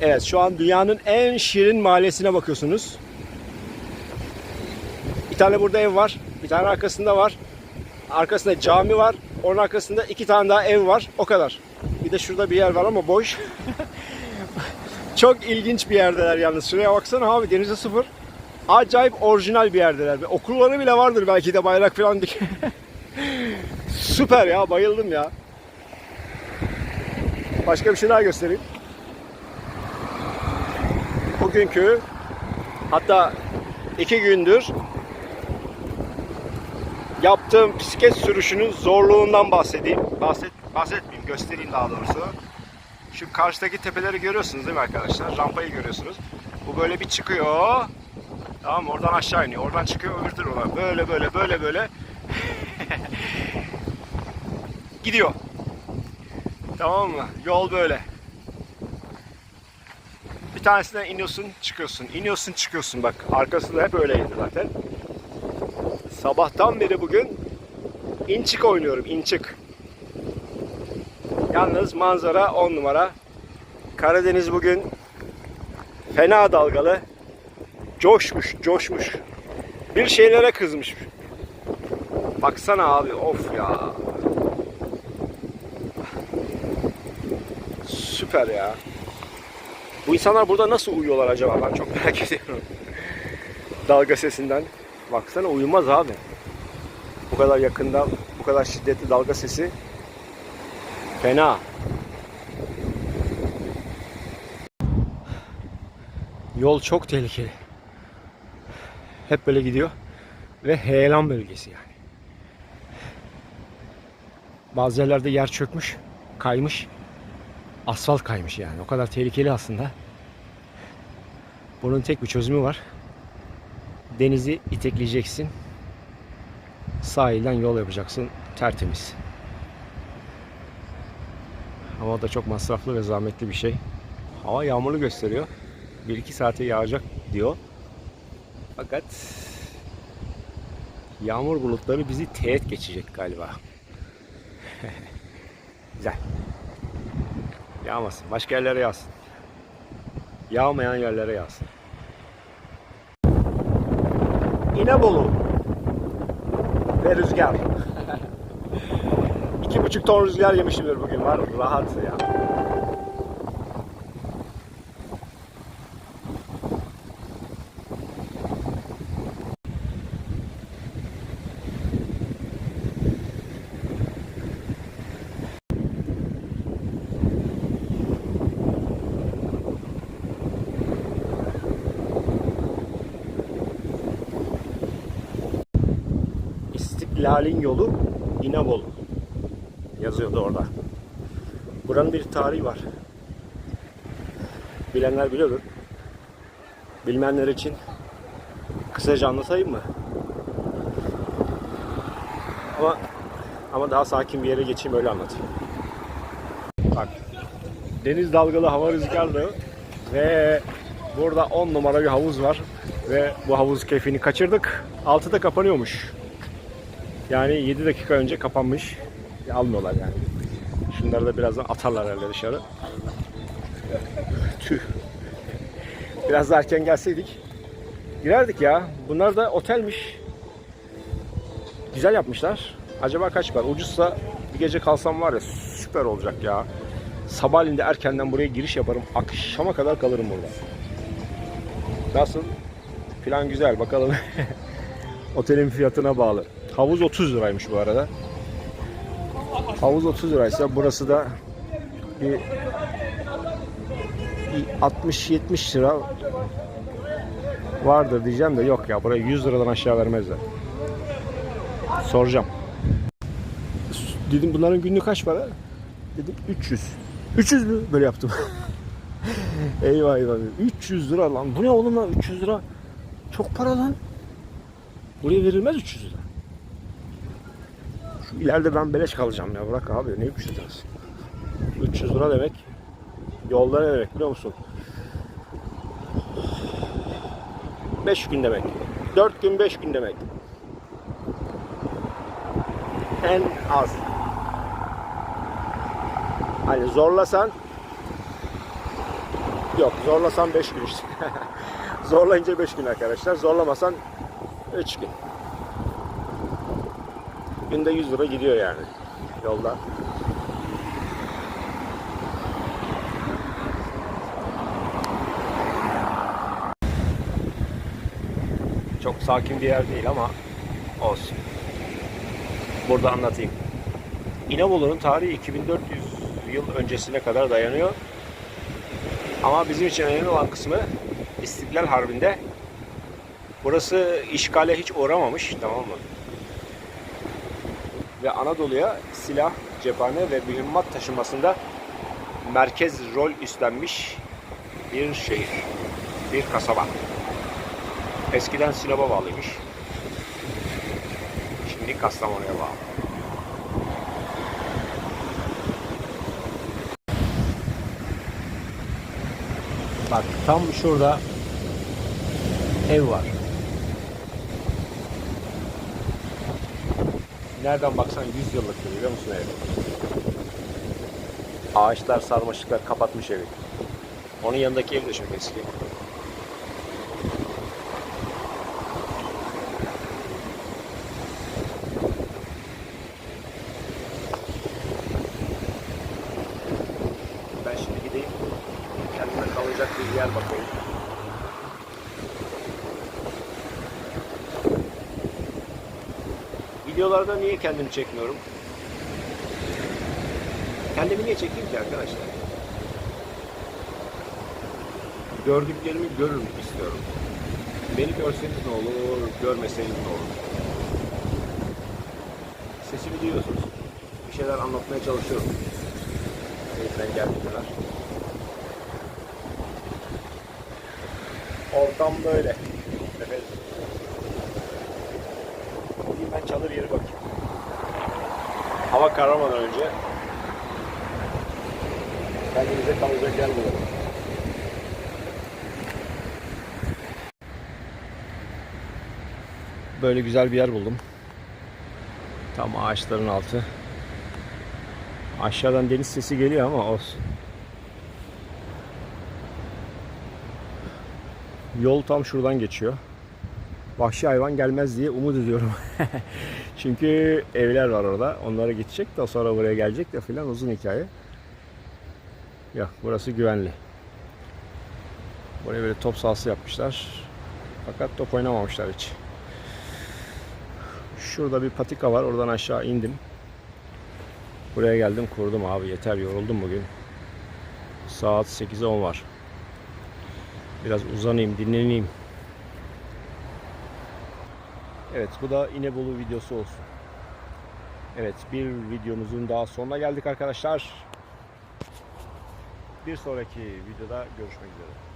Evet şu an dünyanın en şirin mahallesine bakıyorsunuz. Bir tane burada ev var. Bir tane arkasında var. Arkasında cami var. Onun arkasında iki tane daha ev var. O kadar. Bir de şurada bir yer var ama boş. Çok ilginç bir yerdeler yalnız. Şuraya baksana abi denize sıfır. Acayip orijinal bir yerdeler. Okulları bile vardır belki de bayrak falan dik. Süper ya bayıldım ya. Başka bir şey daha göstereyim. Bugünkü hatta iki gündür yaptığım bisiklet sürüşünün zorluğundan bahsedeyim. Bahset, bahsetmeyeyim, göstereyim daha doğrusu. Şu karşıdaki tepeleri görüyorsunuz değil mi arkadaşlar? Rampayı görüyorsunuz. Bu böyle bir çıkıyor. Tamam oradan aşağı iniyor. Oradan çıkıyor öbür tarafa. Böyle böyle böyle böyle. Gidiyor. Tamam mı? Yol böyle. Bir tanesine iniyorsun, çıkıyorsun. İniyorsun, çıkıyorsun. Bak arkası da hep öyleydi zaten. Sabahtan beri bugün in çık oynuyorum. in çık. Yalnız manzara 10 numara. Karadeniz bugün fena dalgalı. Coşmuş, coşmuş. Bir şeylere kızmış. Baksana abi of ya. Süper ya. Bu insanlar burada nasıl uyuyorlar acaba? Ben çok merak ediyorum. Dalga sesinden. Baksana uyumaz abi. Bu kadar yakında, bu kadar şiddetli dalga sesi. Fena. Yol çok tehlikeli. Hep böyle gidiyor. Ve heyelan bölgesi yani. Bazı yerlerde yer çökmüş, kaymış. Asfalt kaymış yani. O kadar tehlikeli aslında. Bunun tek bir çözümü var. Denizi itekleyeceksin. Sahilden yol yapacaksın. Tertemiz. Ama o da çok masraflı ve zahmetli bir şey. Hava yağmurlu gösteriyor. 1-2 saate yağacak diyor. Fakat yağmur bulutları bizi teğet geçecek galiba. Güzel. Yağmasın. Başka yerlere yağsın. Yağmayan yerlere yağsın. İnebolu ve rüzgar. İki buçuk ton rüzgar yemişimdir bugün var. Rahat ya. İstiklal'in yolu İnebolu yazıyordu orada. Buranın bir tarihi var. Bilenler biliyordur. Bilmeyenler için kısaca anlatayım mı? Ama ama daha sakin bir yere geçeyim öyle anlatayım. Bak. Deniz dalgalı, hava rüzgarlı ve burada 10 numara bir havuz var ve bu havuz keyfini kaçırdık. 6'da kapanıyormuş. Yani 7 dakika önce kapanmış. Almıyorlar yani. Şunları da birazdan atarlar herhalde dışarı. Tüh. Biraz daha erken gelseydik girerdik ya. Bunlar da otelmiş. Güzel yapmışlar. Acaba kaç para? Ucuzsa bir gece kalsam var ya süper olacak ya. Sabahleyin de erkenden buraya giriş yaparım. Akşama kadar kalırım burada. Nasıl? Plan güzel. Bakalım. Otelin fiyatına bağlı. Havuz 30 liraymış bu arada. Havuz 30 liraysa burası da bir 60-70 lira vardır diyeceğim de yok ya buraya 100 liradan aşağı vermezler. Soracağım. Dedim bunların günlük kaç para? Dedim 300. 300 mü? Böyle yaptım. eyvah eyvah. 300 lira lan. Bu ne oğlum lan 300 lira? Çok para lan. Buraya verilmez 300 lira. İleride ben beleş kalacağım ya. Bırak abi ne 300 lirası? 300 lira demek yolda ne demek biliyor musun? 5 gün demek. 4 gün 5 gün demek. En az. Hani zorlasan Yok zorlasan 5 gün işte. Zorlayınca 5 gün arkadaşlar. Zorlamasan 3 gün. Günde 100 lira gidiyor yani yolda. Çok sakin bir yer değil ama olsun. Burada anlatayım. İnebolu'nun tarihi 2400 yıl öncesine kadar dayanıyor. Ama bizim için önemli olan kısmı İstiklal Harbi'nde burası işgale hiç uğramamış tamam mı? Ve Anadolu'ya silah, cephane ve mühimmat taşımasında merkez rol üstlenmiş bir şehir, bir kasaba. Eskiden Sinop'a bağlıymış. Şimdi Kastamonu'ya bağlı. Bak tam şurada ev var. Nereden baksan 100 yıllık biliyor musun ev? Ağaçlar, sarmaşıklar kapatmış evi. Onun yanındaki ev de çok eski. Ben şimdi gideyim. Kendime kalacak bir yer bakayım. Videolarda niye kendimi çekmiyorum? Kendimi niye çekeyim ki arkadaşlar? Gördüklerimi görün istiyorum. Beni görseniz ne olur, görmeseniz ne olur? Sesimi duyuyorsunuz. Bir şeyler anlatmaya çalışıyorum. Geldiği kadar. Ortam böyle. Efendim. Ben çadır yeri bakayım. Hava kararmadan önce kendimize kalacak yer bulalım. Böyle güzel bir yer buldum. Tam ağaçların altı. Aşağıdan deniz sesi geliyor ama olsun. Yol tam şuradan geçiyor. Vahşi hayvan gelmez diye umut ediyorum. Çünkü evler var orada. Onlara gidecek de sonra buraya gelecek de filan uzun hikaye. Yok burası güvenli. Buraya böyle top sahası yapmışlar. Fakat top oynamamışlar hiç. Şurada bir patika var. Oradan aşağı indim. Buraya geldim kurdum abi yeter yoruldum bugün. Saat 8'e 10 var. Biraz uzanayım dinleneyim. Evet bu da İnebolu videosu olsun. Evet bir videomuzun daha sonuna geldik arkadaşlar. Bir sonraki videoda görüşmek üzere.